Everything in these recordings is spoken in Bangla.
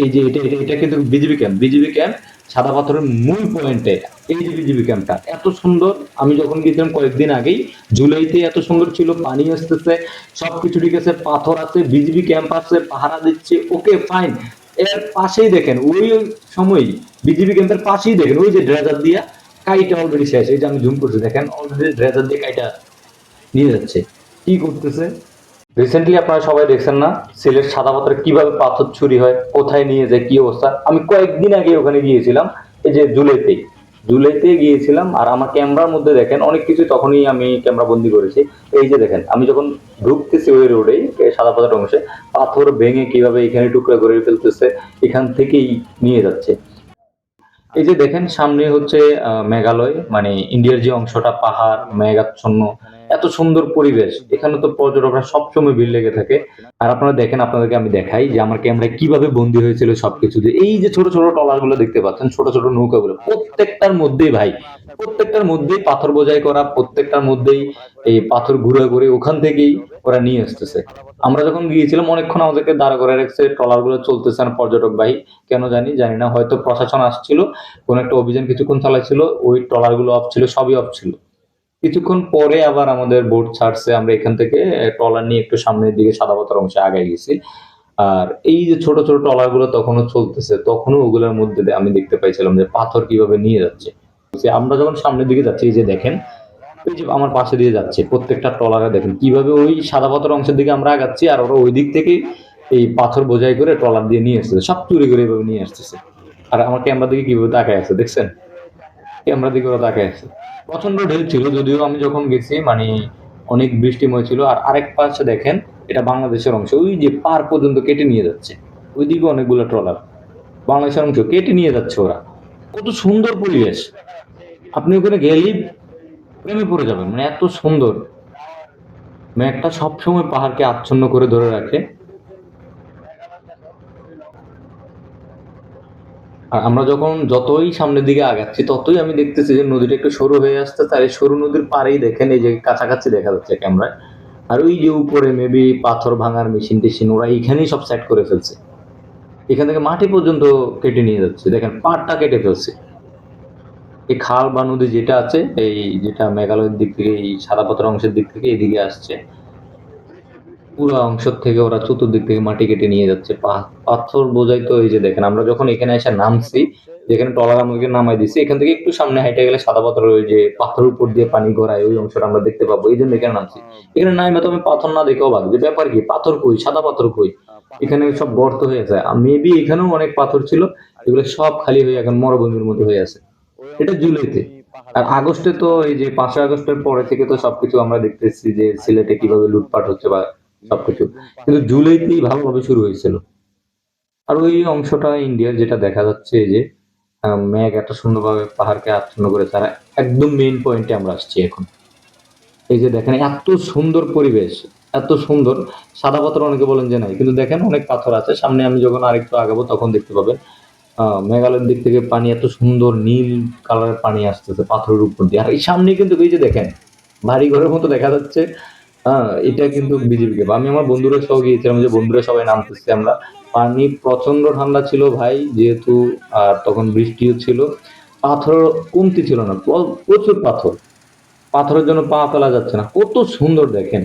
এই যে এটা এটা এটা কিন্তু বিজিবি ক্যাম্প। বিজিবি ক্যাম্প সাদা পাথরের মূল পয়েন্টে এই যে বিজিবি ক্যাম্পটা, এত সুন্দর। আমি যখন গিয়েছিলাম কয়েকদিন আগেই, জুলাইতে এত সুন্দর ছিল, পানি আসতেছে, সবকিছু ঠিক আছে, পাথর আছে, বিজিবি ক্যাম্প আছে, পাহারা দিচ্ছে ওকে ফাইন এর পাশেই দেখেন, ওই সময়ই বিজিবি ক্যাম্পের পাশেই দেখেন, ওই যে ড্রেজার দিয়া কাইটা অলরেডি শেষ। এই যে আমি জুম করছি, দেখেন অলরেডি ড্রেজার দিয়ে কাইটা নিয়ে যাচ্ছে। কি করতেছে? রিসেন্টলি আপনারা সবাই দেখছেন না, সিলেট সাদা পাথরে কীভাবে পাথর চুরি হয়, কোথায় নিয়ে যায়, কি অবস্থা? আমি কয়েকদিন আগে ওখানে গিয়েছিলাম, এই যে জুলাইতে জুলাইতে গিয়েছিলাম, আর আমার ক্যামেরার মধ্যে দেখেন, অনেক কিছু তখনই আমি ক্যামেরা বন্দি করেছি। এই যে দেখেন, আমি যখন ঢুকতেছি ওই রোডে সাদা পাথর অংশে, পাথর ভেঙে কীভাবে এখানে টুকরা করে ফেলতেছে, এখান থেকেই নিয়ে যাচ্ছে। এই যে দেখেন, সামনে হচ্ছে মেঘালয় মানে ইন্ডিয়ার যে অংশটা, পাহাড়, মেঘাচ্ছন্ন এত সুন্দর পরিবেশ। এখানে তো পর্যটকরা সবসময় ভিড় লেগে থাকে। আর আপনারা দেখেন, আপনাদেরকে আমি দেখাই যে আমার ক্যামেরায় কীভাবে বন্দি হয়েছিল সবকিছু। দিয়ে এই যে ছোট ছোট টলারগুলো দেখতে পাচ্ছেন, ছোট ছোট নৌকাগুলো, প্রত্যেকটার মধ্যেই ভাই, প্রত্যেকটার মধ্যেই পাথর বোঝাই করা, প্রত্যেকটার মধ্যেই এই পাথর ঘুরে ঘুরে ওখান থেকেই ওরা নিয়ে আসতেছে। আমরা যখন গিয়েছিলাম, অনেকক্ষণ আমাদেরকে দাঁড়া করে রেখেছে ট্রলারগুলো চলতেছে না, পর্যটক বাহী কেন জানি জানি না, হয়তো প্রশাসন আসছিল, কোন একটা অভিযান কিছুক্ষণ চালাচ্ছিল, ওই ট্রলারগুলো অফ ছিল, সবই অফ ছিল। কিছুক্ষণ পরে আবার আমাদের বোট ছাড়ছে, আমরা এখান থেকে ট্রলার নিয়ে একটু সামনের দিকে সাদা পাথর অংশে আগে গেছি। আর এই যে ছোট ছোট ট্রলারগুলো তখনও চলতেছে, তখনও ওগুলোর মধ্যে আমি দেখতে পাইছিলাম যে পাথর কীভাবে নিয়ে যাচ্ছে। আমরা যখন সামনের দিকে যাচ্ছি, এই যে দেখেন ওই যে আমার পাশে দিয়ে যাচ্ছে প্রত্যেকটা ট্রলারে, দেখেন কীভাবে ওই সাদা পাথর অংশের দিকে আমরা আগাচ্ছি আর ওরা ওই দিক থেকে এই পাথর বোঝাই করে ট্রলার দিয়ে নিয়ে আসতেছে, সব চুরি করে এভাবে নিয়ে আসতেছে। আর আমার ক্যামেরা দিকে কীভাবে তাকায় আছে, দেখছেন? ক্যামেরা দিকে ওরা তাকায় আছে প্রচণ্ড ঢেউ ছিল, যদিও আমি যখন গেছি মানে অনেক বৃষ্টিময় ছিল, আর আরেক পাশে দেখেন, এটা বাংলাদেশের অংশ, ওই যে পার পর্যন্ত কেটে নিয়ে যাচ্ছে, ওইদিকে অনেকগুলো ট্রলার, বাংলাদেশের অংশ কেটে নিয়ে যাচ্ছে ওরা। কত সুন্দর পরিবেশ। আপনি ওখানে গেলেই প্রেমে পড়ে যাবেন মানে এত সুন্দর। মেঘটা সবসময় পাহাড়কে আচ্ছন্ন করে ধরে রাখে। আর আমরা যখন যতই সামনের দিকে আগাচ্ছি, ততই আমি দেখতেছি যে নদীটা একটু সরু হয়ে আসতে আর এই সরু নদীর পাড়েই দেখেন এই যে কাছাকাছি দেখা যাচ্ছে ক্যামেরায়। আর ওই যে উপরে মেবি পাথর ভাঙার মেশিন টেশিন, ওরা এইখানেই সব সেট করে ফেলছে। এখান থেকে মাটি পর্যন্ত কেটে নিয়ে যাচ্ছে। দেখেন, পাড়টা কেটে ফেলছে। এই খাল বা নদী যেটা আছে, এই যেটা মেঘালয়ের দিক থেকে, এই সাদা পাথর অংশের দিক থেকে এদিকে আসছে। পুরো অংশ থেকে ওরা চতুর্দিক থেকে মাটি কেটে নিয়ে যাচ্ছে। পাথর বোঝাই তো এই যে দেখেন, আমরা যখন এখানে এসে নামছি, যেখানে টলার আমাদেরকে নামাই দিছি, এখান থেকে একটু সামনে হাইটে গেলে সাদা পাথর ওই যে পাথর উপর দিয়ে পানি গড়ায় ওই অংশটা আমরা দেখতে পাবো। এই জন্য এখানে নামছি। এখানে নামে তো আমি পাথর না দেখেও ভাবি যে ব্যাপার কি, পাথর কই? সাদা পাথর কই? এখানে সব গর্ত হয়ে আছে। মেবি এখানেও অনেক পাথর ছিল, এগুলো সব খালি হয়ে এখন মরুভূমির মতো হয়ে আছে। এটা জুলাইতে। আর আগস্টে তো এই যে পাঁচই আগস্টের পরে থেকে তো সবকিছু আমরা দেখতেছি যে সিলেটে কীভাবে লুটপাট হচ্ছে বা সবকিছু। কিন্তু জুলাইতেই ভালোভাবে শুরু হয়েছিল। আর ওই অংশটা ইন্ডিয়ার যেটা দেখা যাচ্ছে যে মেঘ এত সুন্দরভাবে পাহাড়কে আচ্ছন্ন করে তারা একদম মেইন পয়েন্টে আমরা আসছি এখন। এই যে দেখেন, এত সুন্দর পরিবেশ, এত সুন্দর। সাদা পাথর অনেকে বলেন যে নাই, কিন্তু দেখেন অনেক পাথর আছে। সামনে আমি যখন আরেকটু আগাবো, তখন দেখতে পাবেন মেঘালয়ের দিক থেকে পানি এত সুন্দর নীল কালারের পানি আসতেছে পাথরের উপর দিয়ে। আর এই সামনে কিন্তু এই যে দেখেন বাড়ি ঘরের মতো দেখা যাচ্ছে হ্যাঁ এটা কিন্তু বিজেপি কে। আমি আমার বন্ধুরা সহ গিয়েছিলাম যে বন্ধুরা সবাই নামতেছে আমরা। পানি প্রচণ্ড ঠান্ডা ছিল ভাই, যেহেতু, আর তখন বৃষ্টিও ছিল। পাথর কমতি ছিল না প্রচুর পাথর। পাথরের জন্য পা ফেলা যাচ্ছে না। কত সুন্দর দেখেন।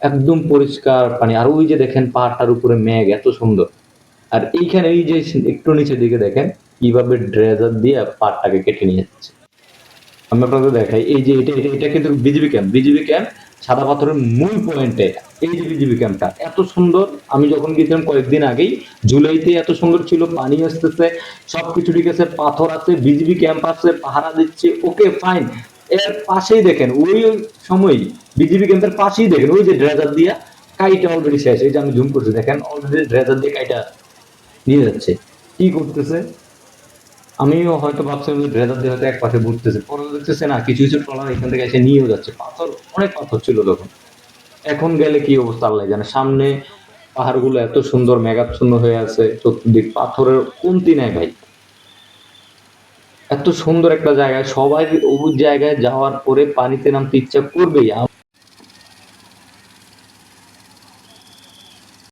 একদম পরিষ্কার পানি। আর ওই যে দেখেন পাহাড়টার উপরে মেঘ, এত সুন্দর। আর এইখানে এই যে একটু নিচের দিকে দেখেন, কীভাবে ড্রেজার দিয়ে পাড়টাকে কেটে নিয়ে যাচ্ছে। আমি আপনাদের দেখাই, এই যে এটা এটা কিন্তু বিজিবি ক্যাম্প বিজিবি ক্যাম্প সাদা পাথরের মূল পয়েন্টে এই যে বিজিবি ক্যাম্পটা এত সুন্দর। আমি যখন গিয়েছিলাম কয়েকদিন আগেই, জুলাইতে এত সুন্দর ছিল, পানি আসতেছে, সবকিছু ঠিক আছে, পাথর আছে বিজিবি ক্যাম্প আছে পাহারা দিচ্ছে ওকে ফাইন এর পাশেই দেখেন, ওই সময়ই বিজিবি ক্যাম্পের পাশেই দেখেন, ওই যে ড্রেজার দিয়া কাইটা অলরেডি শেষ। এই যে আমি জুম করছি, দেখেন অলরেডি ড্রেজার দিয়ে কাইটা নিয়ে যাচ্ছে। কি করতেছে? আমিও হয়তো ভাবছিলাম যে ড্রেজার দিয়ে হয়তো এক পাশে ঘুরতেছে। পরে দেখতেছে না, কিছু কিছু ট্রলার এখান থেকে এসে নিয়েও যাচ্ছে। পাথর, অনেক পাথর ছিল তখন। এখন গেলে কি অবস্থা আল্লাহ জানে। সামনে পাহাড়গুলো এত সুন্দর, মেঘাচ্ছন্ন হয়ে আছে, চতুর্দিক পাথরের কমতি নাই ভাই। এত সুন্দর একটা জায়গায়, সবাই ওই জায়গায় যাওয়ার পরে পানিতে নামতে ইচ্ছা করবেই।